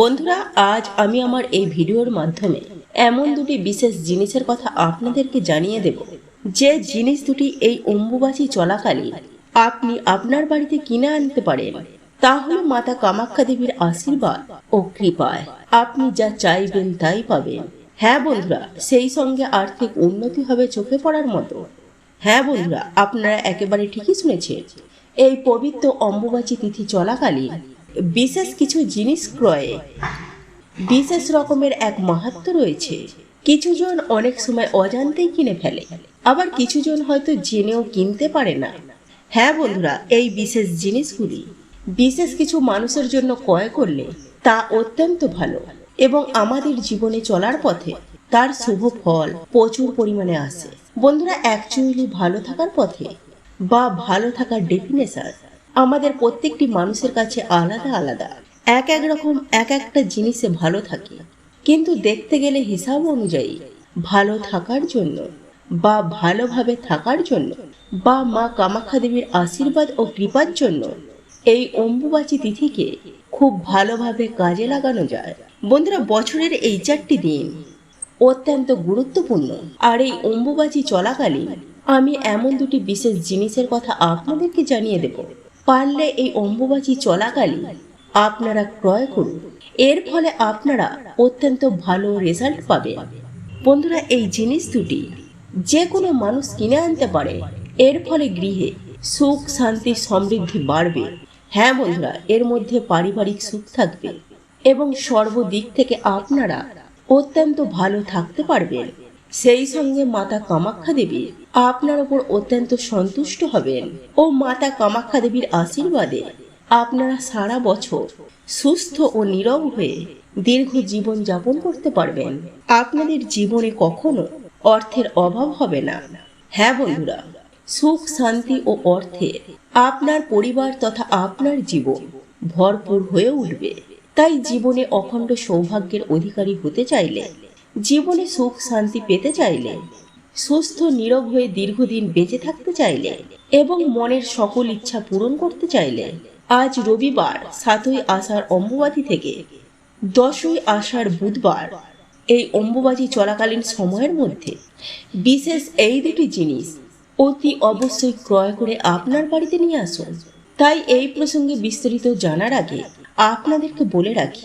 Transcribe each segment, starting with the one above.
বন্ধুরা, আজ আমি আমার এই ভিডিওর মাধ্যমে এমন দুটি বিশেষ জিনিসের কথা আপনাদেরকে জানিয়ে দেব। যে জিনিস দুটি এই অম্বুবাচী চলাকালীন আপনি আপনার বাড়িতে কিনে আনতে পারেন, তা হলো মাতা কামাখ্যা দেবীর আশীর্বাদ ও কৃপায়। আপনি যা চাইবেন তাই পাবেন। হ্যাঁ বন্ধুরা, সেই সঙ্গে আর্থিক উন্নতি হবে চোখে পড়ার মতো। হ্যাঁ বন্ধুরা, আপনারা একেবারে ঠিকই শুনেছেন, এই পবিত্র অম্বুবাচী তিথি চলাকালীন বিশেষ কিছু জিনিস ক্রয়ে বিশেষ রকমের এক মাহাত্ম রয়েছে। কিছুজন অনেক সময় অজান্তেই কিনে ফেলে। আবার কিছুজন হয়তো জেনেও কিনতে পারে না। হ্যাঁ বন্ধুরা, এই বিশেষ জিনিসগুলি বিশেষ কিছু মানুষের জন্য ক্রয় করলে তা অত্যন্ত ভালো এবং আমাদের জীবনে চলার পথে তার শুভ ফল প্রচুর পরিমাণে আসে। বন্ধুরা অ্যাকচুয়ালি ভালো থাকার পথে বা ভালো থাকার ডেফিনেশন আমাদের প্রত্যেকটি মানুষের কাছে আলাদা আলাদা। এক এক রকম, এক একটা জিনিসে ভালো থাকে। কিন্তু দেখতে গেলে হিসাব অনুযায়ী ভালো থাকার জন্য বা ভালোভাবে থাকার জন্য বা মা কামাখ্যা দেবীর আশীর্বাদ ও কৃপার জন্য এই অম্বুবাচী তিথিকে খুব ভালোভাবে কাজে লাগানো যায়। বন্ধুরা, বছরের এই চারটি দিন অত্যন্ত গুরুত্বপূর্ণ। আর এই অম্বুবাচী চলাকালীন আমি এমন দুটি বিশেষ জিনিসের কথা আপনাদেরকে জানিয়ে দেব। পারলে এই অম্বুবাচী চলাকালীন আপনারা ক্রয় করুন। এর ফলে আপনারা অত্যন্ত ভালো রেজাল্ট পাবেন। বন্ধুরা, এই জিনিস দুটি যে কোনো মানুষ কিনে আনতে পারে। এর ফলে গৃহে সুখ, শান্তি, সমৃদ্ধি বাড়বে। হ্যাঁ বন্ধুরা, এর মধ্যে পারিবারিক সুখ থাকবে এবং সর্বদিক থেকে আপনারা অত্যন্ত ভালো থাকতে পারবেন। সেই সঙ্গে মাতা কামাখ্যা দেবী আপনার উপর অত্যন্ত সন্তুষ্ট হবেন ও মাতা কামাখ্যা দেবীর আশীর্বাদে আপনারা সারা বছর সুস্থ ও নীরব হয়ে দীর্ঘ জীবন যাপন করতে পারবেন। আপনাদের জীবনে কখনো অর্থের অভাব হবে না। হ্যাঁ বন্ধুরা, সুখ, শান্তি ও অর্থে আপনার পরিবার তথা আপনার জীবন ভরপুর হয়ে উঠবে। তাই জীবনে অখণ্ড সৌভাগ্যের অধিকারী হতে চাইলে জীবনে সুখ শান্তি পেতে চাইলে, সুস্থ নীরব হয়ে দীর্ঘদিন বেঁচে থাকতে চাইলে এবং মনের সকল ইচ্ছা পূরণ করতে চাইলে, আজ রবিবার সাতই আষাঢ় অম্বুবাচী থেকে দশই আষাঢ় বুধবার এই অম্বুবাচী চলাকালীন সময়ের মধ্যে বিশেষ এই দুটি জিনিস অতি অবশ্যই ক্রয় করে আপনার বাড়িতে নিয়ে আসুন। তাই এই প্রসঙ্গে বিস্তারিত জানার আগে আপনাদেরকে বলে রাখি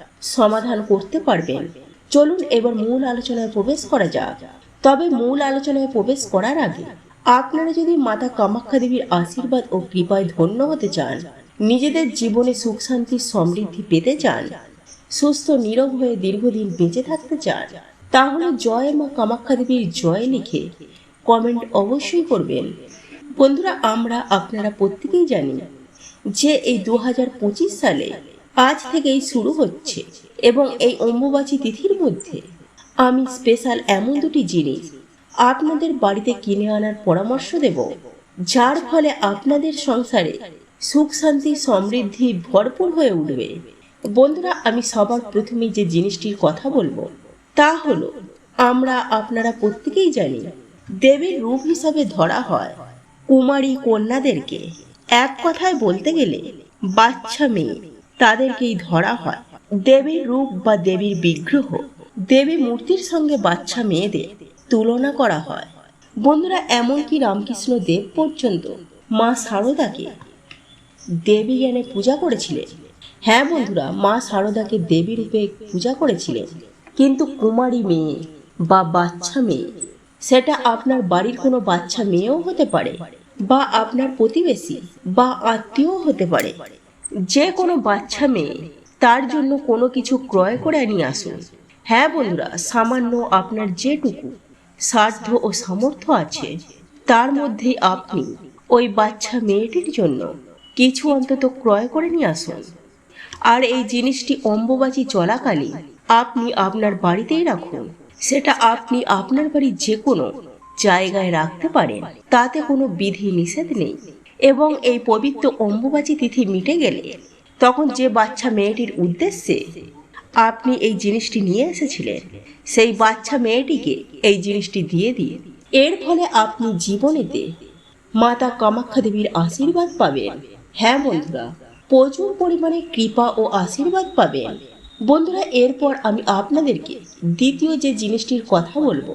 সমাধান করতে পারবেন চলুন এবার মূল আলোচনায় প্রবেশ করা যাক। তবে মূল আলোচনায় প্রবেশ করার আগে, আপনারা যদি মাতা কামাখ্যা দেবীর আশীর্বাদ ও কৃপায় ধন্য হতে চান, নিজেদের জীবনে সুখ, শান্তি, সমৃদ্ধি পেতে চান, সুস্থ, নীরব হয়ে দীর্ঘদিন বেঁচে থাকতে চান, তাহলে জয় মা কামাখ্যা দেবীর জয় লিখে কমেন্ট অবশ্যই করবেন। বন্ধুরা, আমরা, আপনারা প্রত্যেকেই জানি যে এই দু হাজার পঁচিশ সালে আজ থেকেই শুরু হচ্ছে এবং এই অম্বুবাচী তিথির মধ্যে আমি স্পেশাল এমন দুটি জিনিস আপনাদের বাড়িতে কিনে আনার পরামর্শ দেব, যার ফলে আপনাদের সংসারে সুখ, শান্তি, সমৃদ্ধি ভরপুর হয়ে উঠবে। বন্ধুরা, আমি সবার প্রথমে যে জিনিসটির কথা বলব, তা হলো, আমরা আপনারা প্রত্যেকেই জানি, দেবীর রূপ হিসাবে ধরা হয় কুমারী কন্যাদেরকে। এক কথায় বলতে গেলে, বাচ্চা মেয়ে। তাদেরকেই ধরা হয়। দেবীর রূপ বা দেবীর বিগ্রহ, দেবী মূর্তির সঙ্গে বাচ্চা মেয়েদের তুলনা করা হয়। বন্ধুরা, এমনকি রামকৃষ্ণ দেব পর্যন্ত মা শারদাকে দেবী জ্ঞানে পূজা করেছিলেন। হ্যাঁ বন্ধুরা, মা শারদাকে দেবী রূপে পূজা করেছিলেন। কিন্তু কুমারী মেয়ে বা বাচ্চা মেয়ে, সেটা আপনার বাড়ির কোনো বাচ্চা মেয়েও হতে পারে বা আপনার প্রতিবেশী বা আত্মীয় হতে পারে। যে কোনো বাচ্চা মেয়ে তার জন্য কোনো কিছু ক্রয় করে নিয়ে আসুন। হ্যাঁ বন্ধুরা, সামান্য আপনার যেটুকু সাধ্য ও সামর্থ্য আছে, তার মধ্যেই আপনি ওই বাচ্চা মেয়েটির জন্য কিছু অন্তত ক্রয় করে নিয়ে আসুন। আর এই জিনিসটি অম্বুবাচী চলাকালীন আপনি আপনার বাড়িতেই রাখুন। সেটা আপনি আপনার বাড়ির যে কোনো জায়গায় রাখতে পারেন। তাতে কোনো বিধি নিষেধ নেই। এবং এই পবিত্র অম্বুবাচী তিথি মিটে গেলে তখন যে বাচ্চা মেয়েটির উদ্দেশ্যে আপনি এই জিনিসটি নিয়ে এসেছিলেন, সেই বাচ্চা মেয়েটিকে এই জিনিসটি দিয়ে দিয়ে এর ফলে আপনি জীবনেতে মাতা কামাখ্যা দেবীর আশীর্বাদ পাবেন। হ্যাঁ বন্ধুরা, প্রচুর পরিমাণে কৃপা ও আশীর্বাদ পাবেন। বন্ধুরা, এরপর আমি আপনাদেরকে দ্বিতীয় যে জিনিসটির কথা বলব,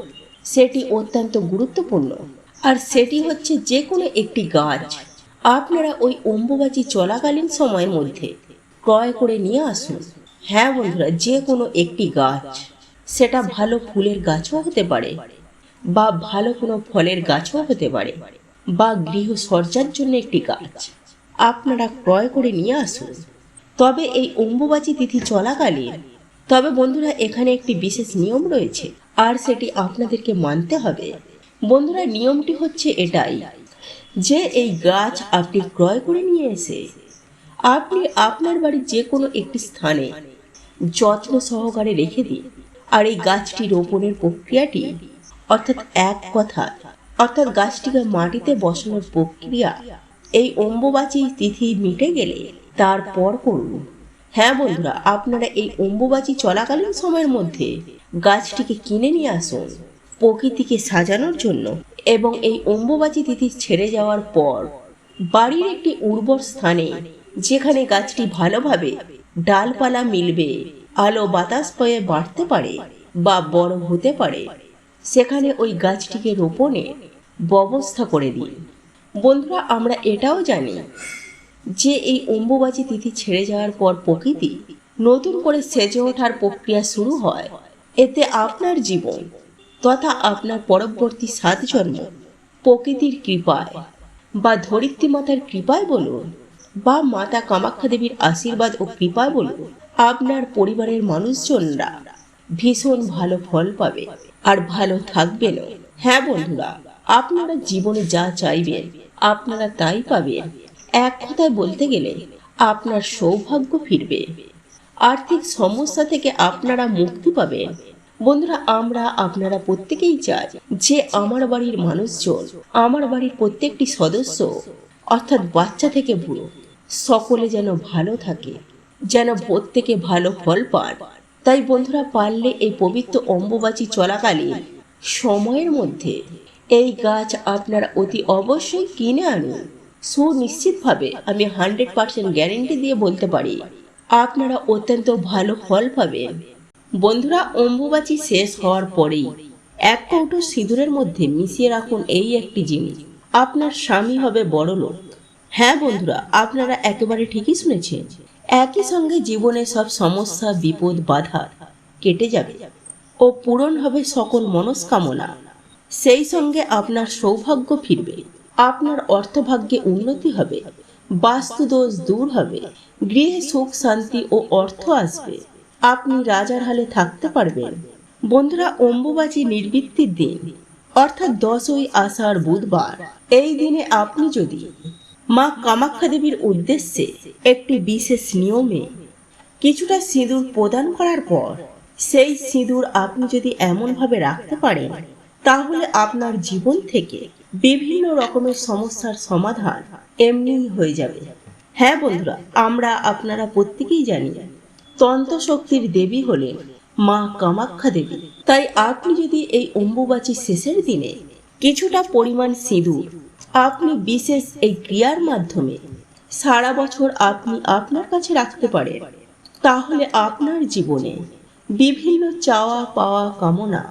সেটি অত্যন্ত গুরুত্বপূর্ণ। আর সেটি হচ্ছে যে কোনো একটি গাছ। আপনারা ওই অম্বুবাচী চলাকালীন সময়ের মধ্যে ক্রয় করে নিয়ে আসুন। হ্যাঁ বন্ধুরা, যে কোনো একটি গাছ, সেটা ভালো ফুলের গাছও হতে পারে বা ভালো কোনো ফলের গাছও হতে পারে বা গৃহ সজ্জার জন্য একটি গাছ। আপনারা ক্রয় করে নিয়ে আসুন। তবে এই অম্বুবাচী তিথি চলাকালীন, তবে বন্ধুরা এখানে একটি বিশেষ নিয়ম রয়েছে, আর সেটি আপনাদেরকে মানতে হবে। বন্ধুরা, নিয়মটি হচ্ছে এটাই যে এই গাছ আপনি ক্রয় করে নিয়ে এসে আপনি আপনার বাড়ির যে কোনো একটি স্থানে যত্ন সহকারে রেখে দিন। আর এই গাছটি রোপণের প্রক্রিয়াটি, অর্থাৎ এক কথা, অর্থাৎ গাছটিকে মাটিতে বসানোর প্রক্রিয়া, এই অম্বুবাচী তিথি মিটে গেলে তারপর করুন। হ্যাঁ বন্ধুরা, আপনারা এই অম্বুবাচী চলাকালীন সময়ের মধ্যে গাছটিকে কিনে নিয়ে আসুন প্রকৃতিকে সাজানোর জন্য। এবং এই অম্বুবাচী তিথি ছেড়ে যাওয়ার পর বাড়ির একটি উর্বর স্থানে, যেখানে গাছটি ভালোভাবে ডালপালা মিলবে, আলো বাতাস পেয়ে বাড়তে পারে বা বড় হতে পারে, সেখানে ওই গাছটিকে রোপণের ব্যবস্থা করে দিন। বন্ধুরা, আমরা এটাও জানি যে এই অম্বুবাচী তিথি ছেড়ে যাওয়ার পর প্রকৃতি নতুন করে সেজে ওঠার প্রক্রিয়া শুরু হয়। এতে আপনার জীবন তথা আপনার পরবর্তী সাত জন্ম প্রকৃতির কৃপায়। বা ধরিত্রী মাতার কৃপায় বলুন, বা মাতা কামাখ্যা দেবীর আশীর্বাদ ও কৃপায় বলুন, আপনার পরিবারের মানুষজনরা ভীষণ ভালো ফল পাবে আর ভালো থাকবেনও। হ্যাঁ বন্ধুরা, আপনারা জীবনে যা চাইবেন, আপনারা তাই পাবেন। এক কথায় বলতে গেলে, আপনার সৌভাগ্য ফিরবে। আর্থিক সমস্যা থেকে আপনারা মুক্তি পাবেন। বন্ধুরা, আমরা, আপনারা প্রত্যেকেই চাই যে আমার বাড়ির মানুষজন, আমার বাড়ির প্রত্যেকটি সদস্য, অর্থাৎ বাচ্চা থেকে বুড়ো, সকলে যেন ভালো থাকে, যেন প্রত্যেকে ভালো ফল পান তাই বন্ধুরা, পারলে এই পবিত্র অম্বুবাচী চলাকালীন সময়ের মধ্যে এই গাছ আপনারা অতি অবশ্যই কিনে আনুন। সুনিশ্চিতভাবে আমি হান্ড্রেড পার্সেন্ট গ্যারেন্টি দিয়ে বলতে পারি, আপনারা অত্যন্ত ভালো ফল পাবেন। বন্ধুরা, অম্বুবাচী শেষ হওয়ার পরেই এক কৌটো সিঁদুরের মধ্যে মিশিয়ে রাখুন এই একটি জিনিস। আপনার স্বামী হবে বড় লোক। হ্যাঁ বন্ধুরা, আপনারা একেবারে ঠিকই শুনেছেন। একই সঙ্গে জীবনে সব সমস্যা, বিপদ, বাধা কেটে যাবে ও পূরণ হবে সকল মনস্কামনা। সেই সঙ্গে আপনার সৌভাগ্য ফিরবে, আপনার অর্থভাগ্যে উন্নতি হবে বাস্তু দোষ দূর হবে, গৃহে সুখ, শান্তি ও অর্থ আসবে। আপনি রাজার হালে থাকতে পারবেন। বন্ধুরা, অম্বুবাচী নির্বৃত্তির দিন, অর্থাৎ দশই আষাঢ় বুধবার। এই দিনে আপনি যদি মা কামাখ্যা দেবীর উদ্দেশ্যে একটি বিশেষ নিয়মে কিছুটা সিঁদুর প্রদান করার পর, সেই সিঁদুর আপনি যদি এমনভাবে রাখতে পারেন, তাহলে আপনার জীবন থেকে বিভিন্ন রকমের সমস্যার সমাধান এমনিই হয়ে যাবে। হ্যাঁ বন্ধুরা, আমরা আপনারা প্রত্যেকেই জানি তন্ত্র শক্তির দেবী হলেন মা কামাখ্যা দেবী। তাই আপনি যদি এই অম্বুবাচী শেষের দিনে কিছুটা পরিমাণ সিঁদুর, আপনি বিশেষ এই ক্রিয়ার মাধ্যমে সারা বছর আপনি আপনার কাছে রাখতে পারেন, তাহলে আপনার জীবনে বিভিন্ন চাওয়া পাওয়া কামনা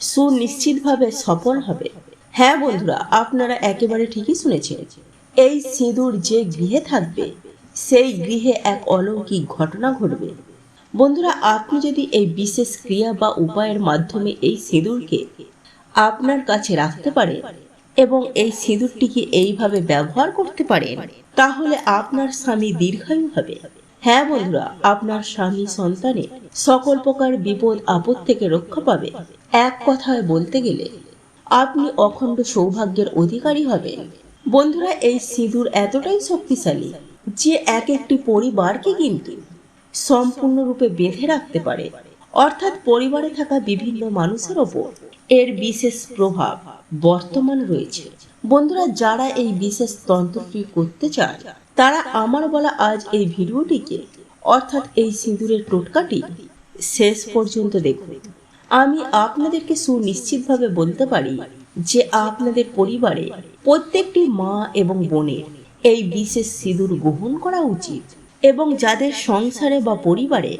সুনিশ্চিতভাবে সফল হবে। হ্যাঁ বন্ধুরা, আপনারা একেবারে ঠিকই শুনেছেন। এই সিঁদুর যে গৃহে থাকবে সেই গৃহে এক অলৌকিক ঘটনা ঘটবে। বন্ধুরা, আপনি যদি এই বিশেষ ক্রিয়া বা উপায়ের মাধ্যমে এই সিঁদুরকে আপনার কাছে রাখতে পারেন এবং এই সিঁদুরটিকে এইভাবে ব্যবহার করতে পারেন, তাহলে আপনার স্বামী দীর্ঘায়ু হবে। হ্যাঁ বন্ধুরা, আপনার স্বামী সন্তানের সকল প্রকার বিপদ, আপদ থেকে রক্ষা পাবে। এক কথায় বলতে গেলে, আপনি অখণ্ড সৌভাগ্যের অধিকারী হবেন। বন্ধুরা, এই সিঁদুর এতটাই শক্তিশালী যে এক একটি পরিবারকে কিন্তু সম্পূর্ণরূপে বেঁধে রাখতে পারে। অর্থাৎ পরিবারে থাকা বিভিন্ন মানুষের ওপর এর বিশেষ প্রভাব বর্তমান রয়েছে। বন্ধুরা, যারা এই বিশেষ তন্ত্রটি করতে চান তারা আমার বলা আজ এই ভিডিওটিকে, অর্থাৎ এই সিঁদুরের টোটকাটি, শেষ পর্যন্ত দেখুন। আমি আপনাদেরকে সুনিশ্চিতভাবে বলতে পারি যে আপনাদের পরিবারে প্রত্যেকটি মা এবং বোনের এই বিশেষ সিঁদুর গ্রহণ করা উচিত এবং যাদের সংসারে বা পরিবারে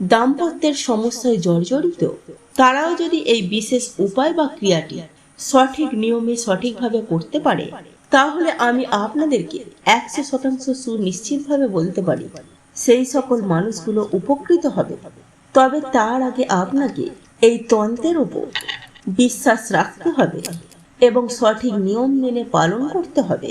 দাম্পত্যের সমস্যায় জর্জরিত, তারাও যদি এই বিশেষ উপায় বা ক্রিয়াটি সঠিক নিয়মে সঠিকভাবে করতে পারে, তাহলে আমি আপনাদেরকে একশো শতাংশ সুনিশ্চিতভাবে বলতে পারি, সেই সকল মানুষগুলো উপকৃত হবে। তবে তার আগে আপনাকে এই তন্ত্রের উপর বিশ্বাস রাখতে হবে এবং সঠিক নিয়ম মেনে পালন করতে হবে।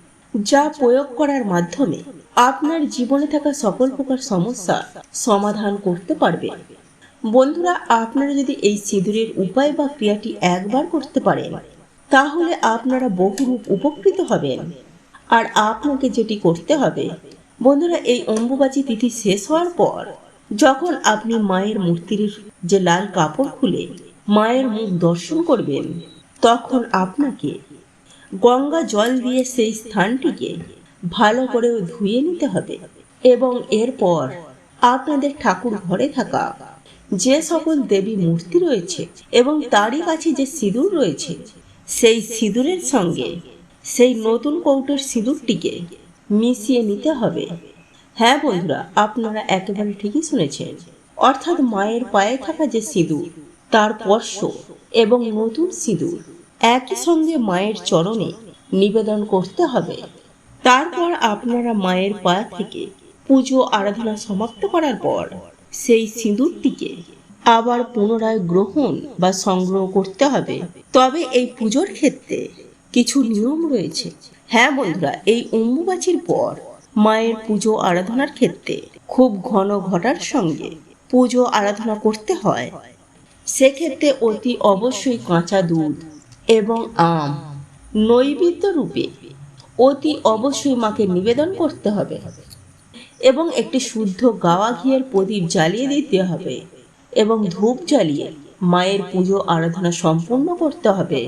যা প্রয়োগ করার মাধ্যমে আপনার জীবনে থাকা সকল প্রকার সমস্যা সমাধান করতে পারবে। বন্ধুরা, আপনারা যদি এই সিঁদুরের উপায় বা ক্রিয়াটি একবার করতে পারেন, তাহলে আপনারা বহুরূপ উপকৃত হবেন। আর আপনাকে যেটি করতে হবে, বন্ধুরা, এই অম্বুবাচী তিথি শেষ হওয়ার পর যখন আপনি মায়ের মূর্তির যে লাল কাপড় খুলে মায়ের মুখ দর্শন করবেন, তখন আপনাকে গঙ্গা জল দিয়ে সেই স্থানটিকে ভালো করে ধুয়ে নিতে হবে এবং এরপর আপনাদের ঠাকুর ঘরে থাকা যে সকল দেবী মূর্তি রয়েছে এবং তারই কাছে যে সিঁদুর রয়েছে, সেই সিঁদুরের সঙ্গে সেই নতুন কৌটোর সিঁদুরটিকে মিশিয়ে নিতে হবে। হ্যাঁ বন্ধুরা, আপনারা একেবারে ঠিকই শুনেছেন। অর্থাৎ মায়ের পায়ে থাকা যে সিঁদুর, তার স্পর্শ এবং নতুন সিঁদুর একই সঙ্গে মায়ের চরণে নিবেদন করতে হবে। তারপর আপনারা মায়ের পা থেকে পুজো আরাধনা সমাপ্ত করার পর সেই সিঁদুরটিকে আবার পুনরায় গ্রহণ বা সংগ্রহ করতে হবে। তবে এই পুজোর ক্ষেত্রে কিছু নিয়ম রয়েছে। হ্যাঁ বন্ধুরা, এই অম্বুবাচীর পর মায়ের পুজো আরাধনার ক্ষেত্রে খুব ঘন ঘটার সঙ্গে পুজো আরাধনা করতে হয়। সেক্ষেত্রে অতি অবশ্যই কাঁচা দুধ এবং আম। নৈবেদ্য রূপে অতি অবশ্যই মাকে নিবেদন করতে হবে এবং একটি শুদ্ধ গাওয়া ঘিয়ের প্রদীপ জ্বালিয়ে দিতে হবে এবং ধূপ জ্বালিয়ে মায়ের পুজো আরাধনা সম্পূর্ণ করতে হবে।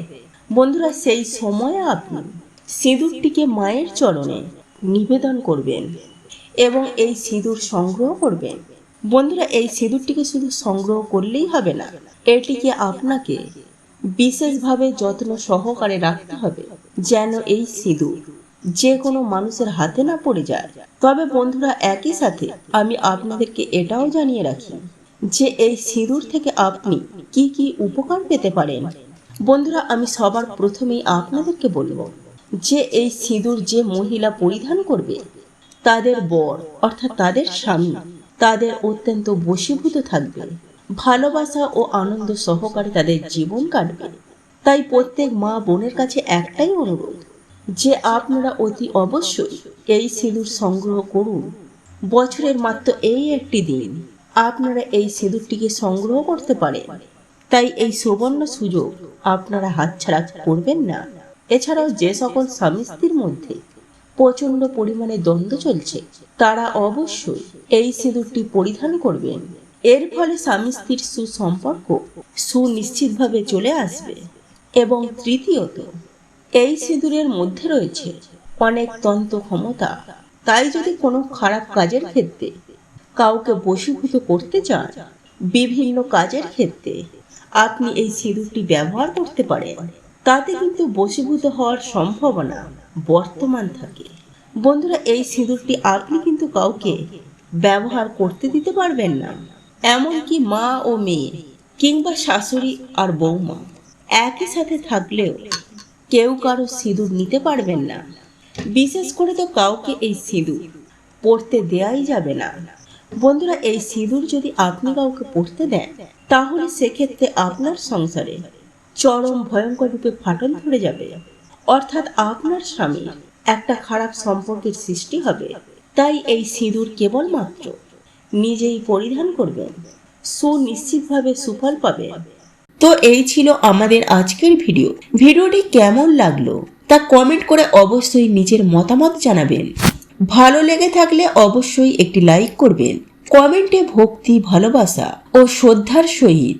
বন্ধুরা, সেই সময়ে আপনি সিঁদুরটিকে মায়ের চরণে নিবেদন করবেন এবং এই সিঁদুর সংগ্রহ করবেন। বন্ধুরা, এই সিঁদুরটিকে শুধু সংগ্রহ করলেই হবে না, এটিকে আপনাকে বিশেষভাবে যত্ন সহকারে রাখতে হবে, যেন এই সিঁদুর যে কোনো মানুষের হাতে না পড়ে যায়। তবে বন্ধুরা, একই সাথে আমি আপনাদেরকে এটাও জানিয়ে রাখি যে এই সিঁদুর থেকে আপনি কি কি উপকার পেতে পারেন। বন্ধুরা, আমি সবার প্রথমেই আপনাদেরকে বলব যে এই সিঁদুর যে মহিলা পরিধান করবে, তাদের বর অর্থাৎ তাদের স্বামী, তাদের অত্যন্ত বশীভূত থাকবে। ভালোবাসা ও আনন্দ সহকারে তাদের জীবন কাটবে। তাই প্রত্যেক মা বোনের কাছে একটাই অনুরোধ, যে আপনারা অতি অবশ্যই এই সিঁদুর সংগ্রহ করুন। বছরের মাত্র এই একটি দিন আপনারা এই সিঁদুরটিকে সংগ্রহ করতে পারেন। তাই এই সুবর্ণ সুযোগ আপনারা হাতছাড়া করবেন না। এছাড়াও যে সকল স্বামী স্ত্রীর মধ্যে প্রচণ্ড পরিমাণে দ্বন্দ্ব চলছে, তারা অবশ্যই এই সিঁদুরটি পরিধান করবেন। এর ফলে স্বামী স্ত্রীর সুসম্পর্ক সুনিশ্চিতভাবে চলে আসবে। এবং তৃতীয়ত, এই সিঁদুরের মধ্যে রয়েছে অনেক তন্ত্র ক্ষমতা। তাই যদি কোনো খারাপ কাজের ক্ষেত্রে কাউকে বশীভূত করতে চান, বিভিন্ন কাজের ক্ষেত্রে আপনি এই সিঁদুরটি ব্যবহার করতে পারেন। তাতে কিন্তু বশীভূত হওয়ার সম্ভাবনা বর্তমান থাকে। বন্ধুরা, এই সিঁদুরটি আপনি কিন্তু কাউকে ব্যবহার করতে দিতে পারবেন না। এমনকি মা ও মেয়ে, কিংবা শাশুড়ি আর বৌমা, একই সাথে থাকলেও কেউ কারও সিঁদুর নিতে পারবেন না। বিশেষ করে তো কাউকে এই সিঁদুর পড়তে দেয়াই যাবে না। বন্ধুরা, এই সিঁদুর যদি আপনি কাউকে পড়তে দেন, তাহলে সেক্ষেত্রে আপনার সংসারে চরম ভয়ঙ্কর রূপে ফাটল ধরে যাবে। অর্থাৎ আপনার স্বামী একটা খারাপ সম্পর্কের সৃষ্টি হবে। তাই এই সিঁদুর কেবলমাত্র নিজেই পরিধান করবেন। সুনিশ্চিতভাবে সুফল পাবেন। তো এই ছিল আমাদের আজকের ভিডিও। ভিডিওটি কেমন লাগল তা কমেন্ট করে অবশ্যই নিজের মতামত জানাবেন। ভালো লেগে থাকলে অবশ্যই একটি লাইক করবেন। কমেন্টে ভক্তি, ভালোবাসা ও শ্রদ্ধার সহিত